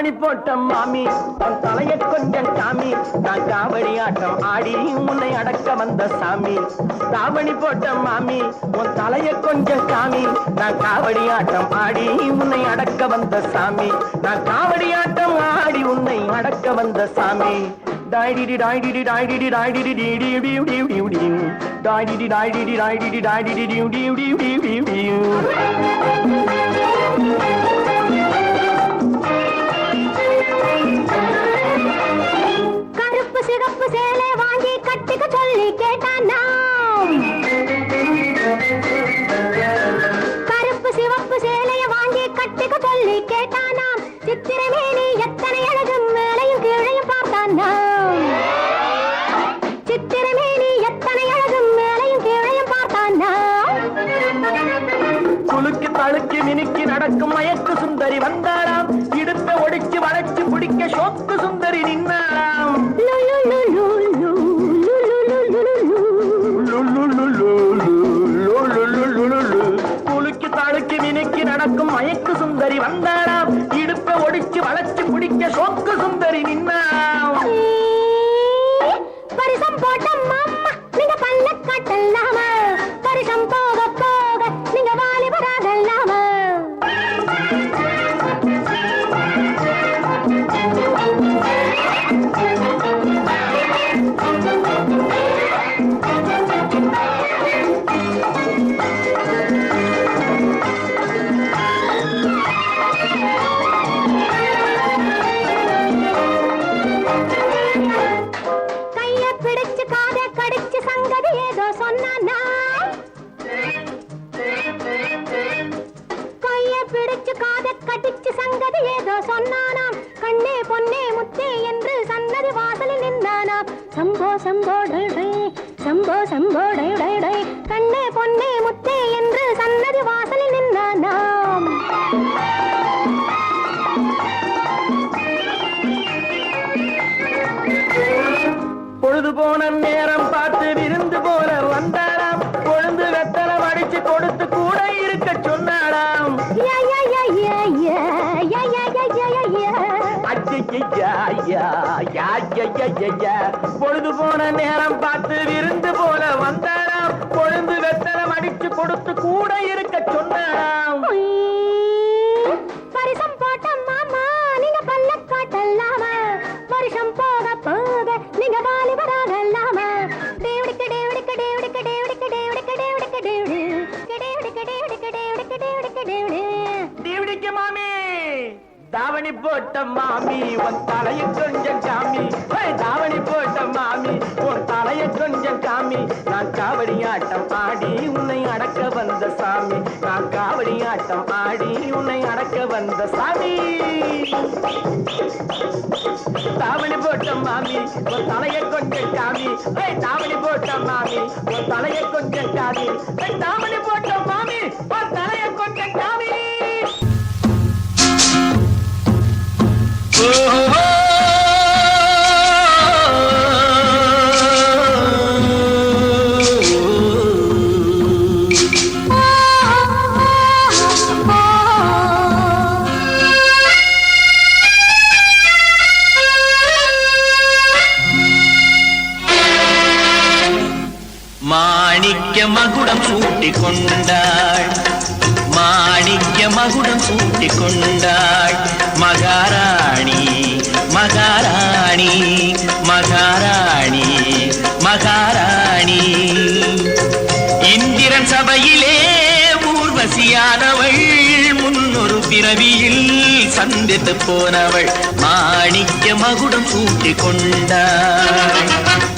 தாவணி போட்ட மாமி உன் தலைய கொஞ்சம் சாமி நான் காவடி ஆட்டம் ஆடி உன்னை அடக்க வந்த சாமி தாவணி போட்ட மாமி உன் தலைய கொஞ்சம் சாமி நான் காவடி ஆட்டம் ஆடி உன்னை அடக்க வந்த சாமி நான் காவடி ஆட்டம் ஆடி உன்னை அடக்க வந்த சாமி டாய்டிடி டாய்டிடி டாய்டிடி டாய்டிடி டிடி டிடி டிடி டிடி டாய்டிடி டாய்டிடி டாய்டிடி டாய்டிடி டிடி டிடி டிடி டிடி கருப்பு சிகப்பு சேலை வாங்கி கட்டிக்க சொல்லி கேட்டான் கருப்பு சிவப்பு சேலையை வாங்கி கட்டிக்க சொல்லி கேட்டானாம் சித்திரமே பொழுது போன நேரம் பார்த்து விருந்து போல வந்தாராம். கொழுந்து வெத்தலம் அடிச்சு கொடுத்து கூட இருக்க சொன்னாராம். பொழுது போன நேரம் பார்த்து விருந்து போல வந்தாராம். கொழுந்து வெத்தலம் அடிச்சு கொடுத்து கூட இருக்க சொன்னாராம். போட்ட மாமி உன் தலைய கொஞ்சம் காமி தாவணி போட்ட மாமி உன் தலைய கொஞ்சம் காமி நான் காவடி ஆட்டம் ஆடி உன்னை அடக்க வந்த சாமி. நான் காவடி ஆட்டம் ஆடி உன்னை அடக்க வந்த சாமி. தாவணி போட்ட மாமி உன் தலைய கொஞ்சம் காமி தாவணி போட்ட மாமி உன் தலைய கொஞ்சம் காமி தாவணி போட்ட மாமி உன் தலைய கொஞ்சம் காமி മാണിക്യ മകുടം ചൂട്ടിക്കൊണ്ടാൾ மாணிக்க மகுடம் சூட்டிக் கொண்டாள் மகாராணி மகாராணி மகாராணி மகாராணி. இந்திரன் சபையிலே ஊர்வசியானவள் முன்னொரு பிறவியில் சந்தித்து போனவள். மாணிக்க மகுடம் சூட்டிக் கொண்டாள்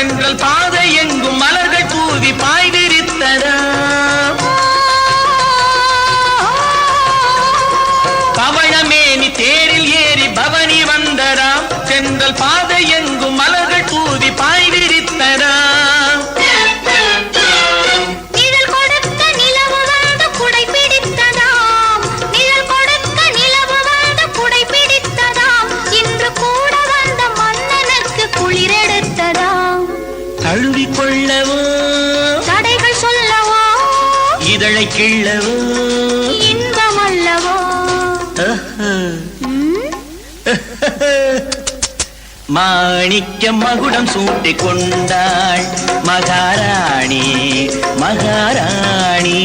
என்றால் தான் மாணிக்க மகுடம் சூட்டிக் கொண்டாள் மகாராணி மகாராணி.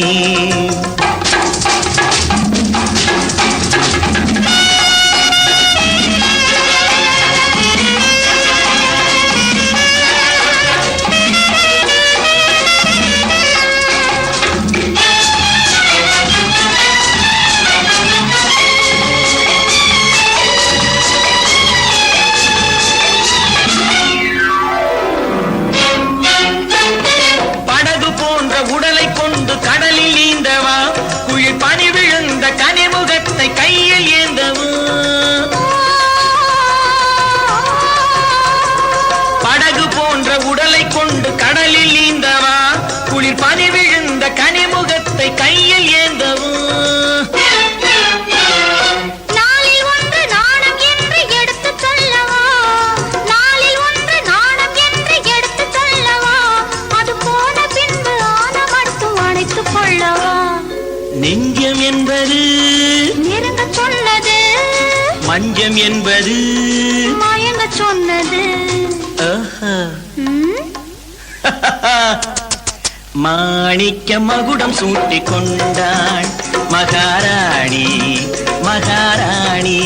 மணிக்க மகுடம் சூட்டி கொண்டாள். மகாராணி மகாராணி.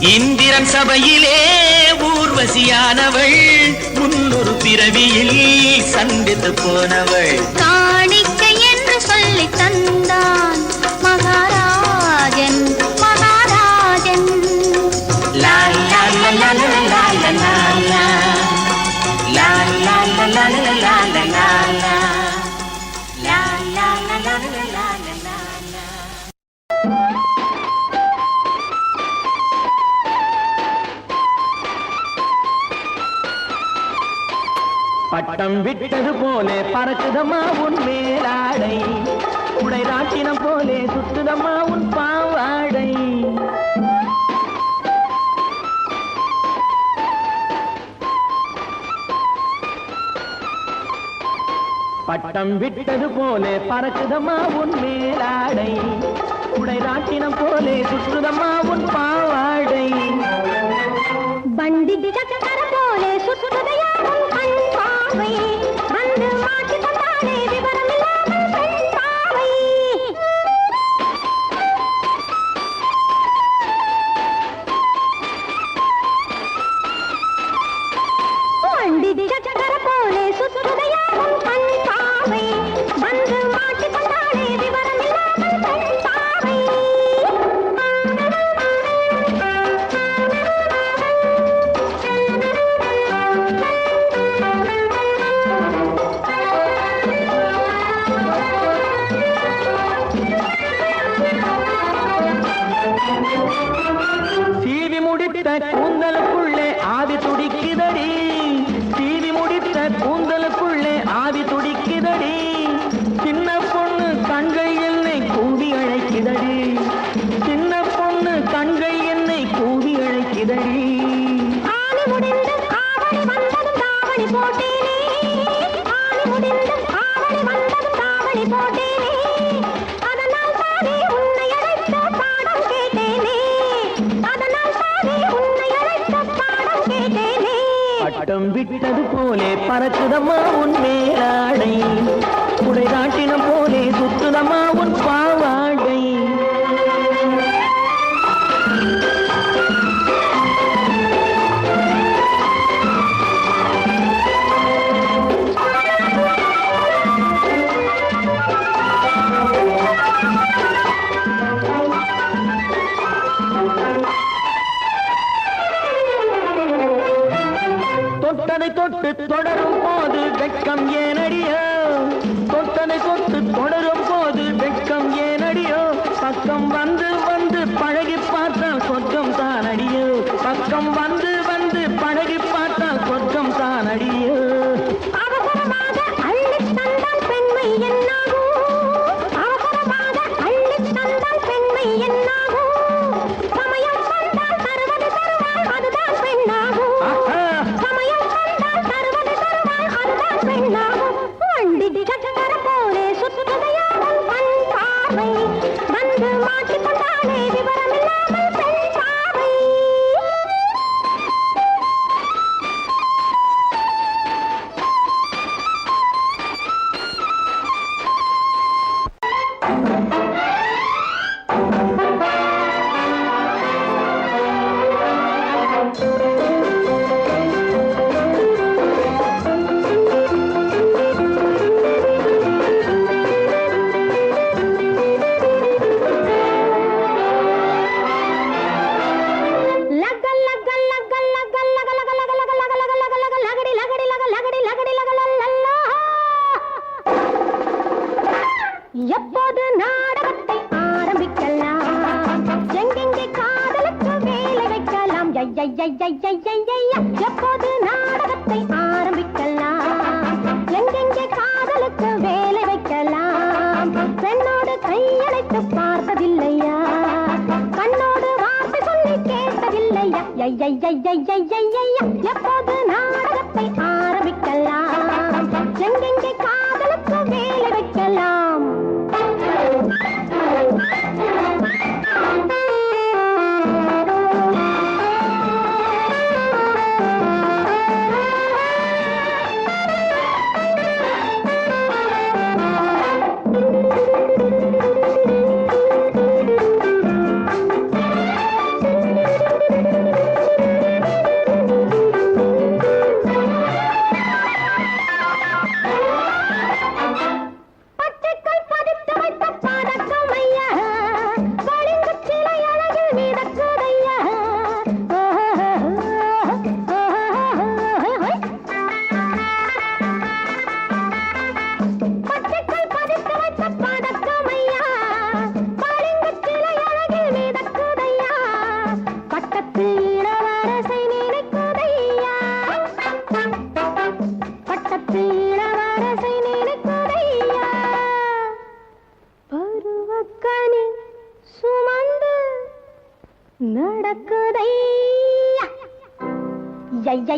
இந்திரன் சபையிலே ஊர்வசியானவள். முன்னொரு பிறவியில் சந்தித்து போனவள். காணிக்க என்று சொல்லி தந்தான் மகாராஜன். பறக்கும் விட்டது போலே பறக்குதம்மா உன் மேலாடை. உடை ராட்டினம் போலே சுத்துதம்மா உன் பாவாடை. பட்டம் விட்டது போலே பறக்குதம்மா உன் மேலாடை. உடை ராட்டினம் போலே சுற்றுதம்மா உன் பாவாடை. பண்டி போலே சுற்றுதையா Oh, ఉందల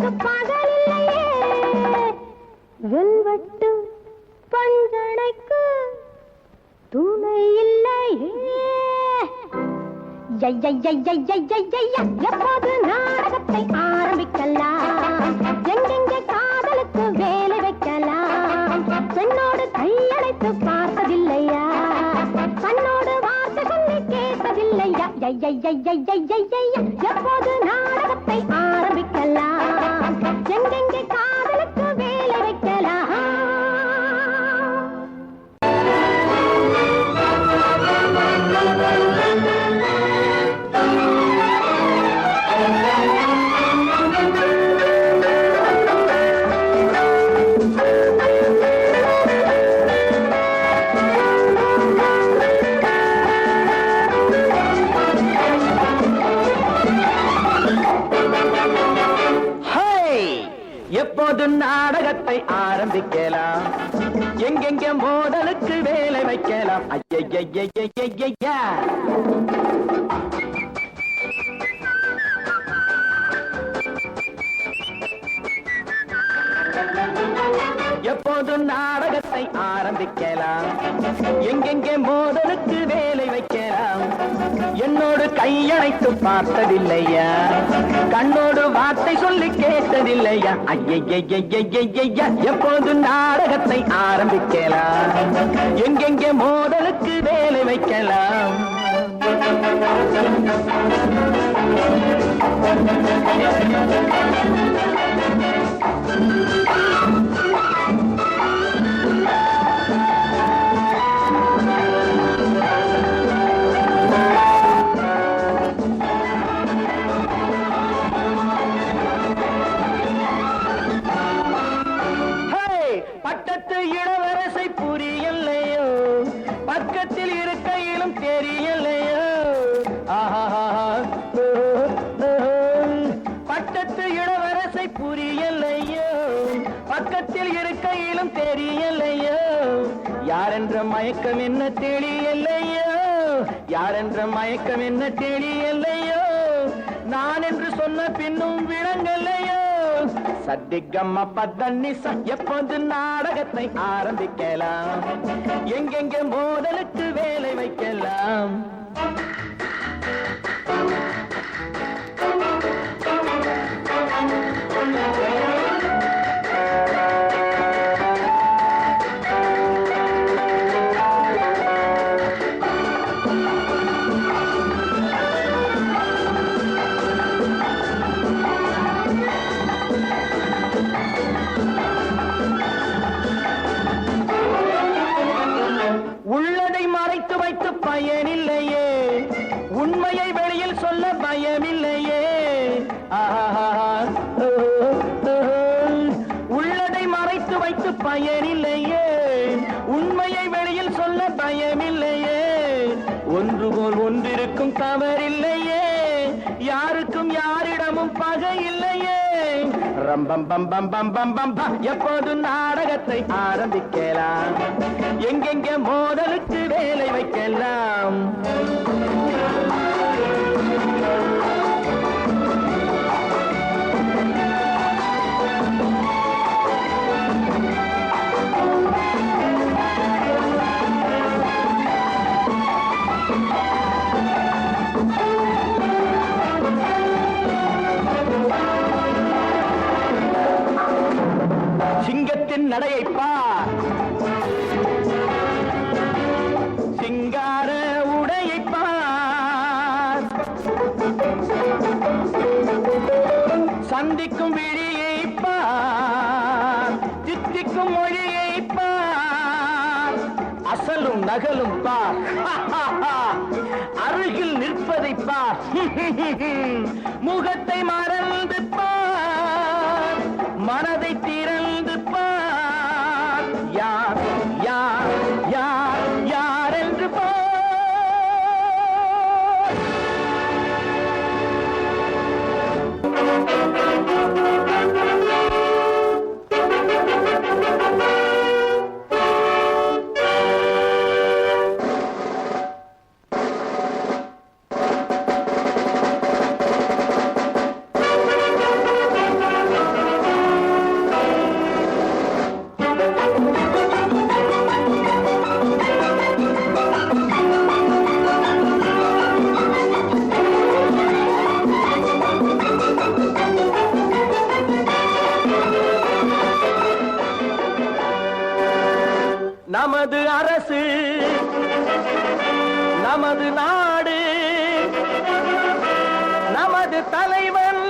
பார்ப்பதற்கு பகலில்லையே. வெல்வட்டு பஞ்சனைக்கு துணை இல்லையே எப்போது நாடகத்தை ஆரம்பிக்கலாம்? எப்போது நாடகத்தை ஆரம்பிக்கலாம் எங்கெங்கே ஆரம்பிக்கலாம். எங்கெங்க மோதலுக்கு வேலை வைக்கலாம். ஐயா எப்போதும் நாடகத்தை ஆரம்பிக்கலாம். எங்கெங்கே மோதல் கண்ணோடு கையணைத்து பார்த்ததில்லையா? கண்ணோடு வார்த்தை சொல்லி கேட்டதில்லையா? ஐயையையையையையா எப்போது நாடகத்தை ஆரம்பிக்கலாம்? எங்கெங்கே மோதலுக்கு வேலை வைக்கலாம்? Thank you. இளவரசை புரியலையோ? பக்கத்தில் இருக்கையிலும் தெரியலையோ? பட்டத்து இளவரசை புரியலையோ? பக்கத்தில் இருக்கையிலும் தெரியலையோ? யாரென்ற மயக்கம் என்ன தெரியலையோ? யாரென்ற மயக்கம் என்ன தெரியலையோ? நான் என்று சொன்ன பின்னும் விளங்கலை சத்திகம்மா பத்தன்னி எப்போது நாடகத்தை ஆரம்பிக்கலாம்? எங்கெங்கே மோதலுக்கு வேலை வைக்கலாம்? போல் ஒன்றிருக்கும் தவறில்லையே. யாருக்கும் யாரிடமும் பகை இல்லையே ரம்பம் பம் பம் பம் பம் பம் எப்போதும் நாடகத்தை ஆரம்பிக்கலாம்? எங்கெங்க மோதலுக்கு வேலை வைக்கலாம்? நமது அரசு நமது நாடு நமது தலைவன்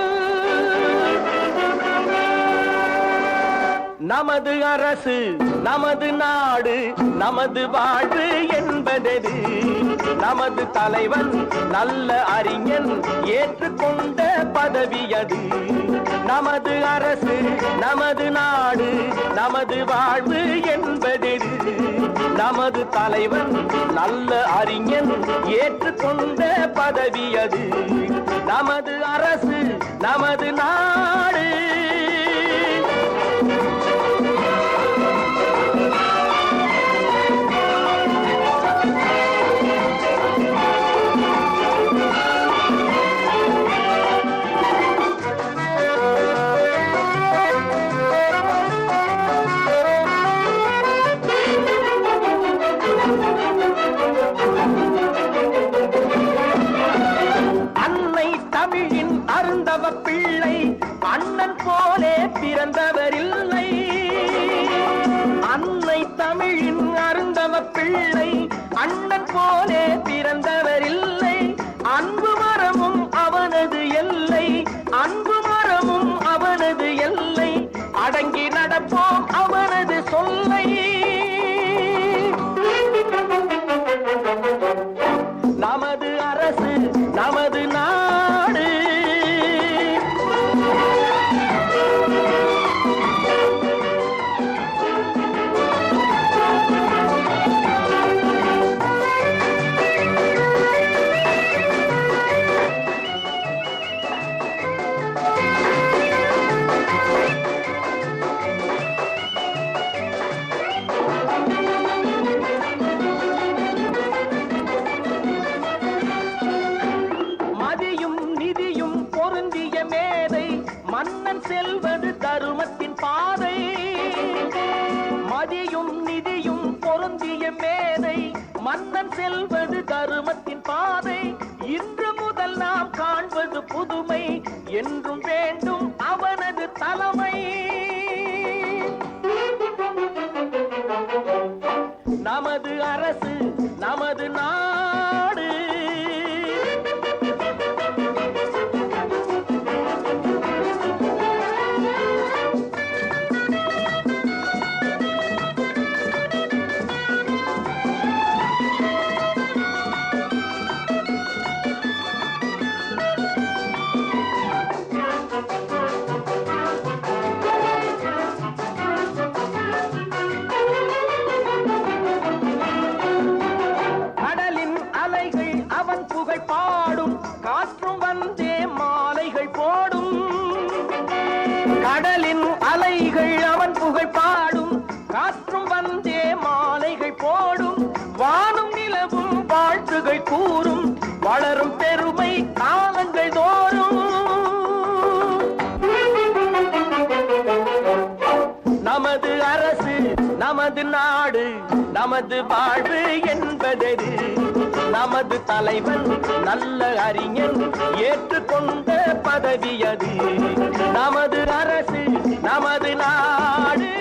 நமது அரசு நமது நாடு நமது வாழ்வு என்பதெது? நமது தலைவன் நல்ல அறிஞன் ஏற்றுக்கொண்ட பதவியது நமது அரசு நமது நாடு நமது வாழ்வு என்பதெது நமது தலைவன் நல்ல அறிஞன் ஏற்றுக்கொண்ட பதவி அது. நமது அரசு நமது நாடு மன்னன் வளரும் பெருமை காலங்கள் தோறும். நமது அரசு நமது நாடு நமது வாழ்வு என்பதெது? நமது தலைவன் நல்ல அறிஞன் ஏற்றுக்கொண்ட பதவியது நமது அரசு நமது நாடு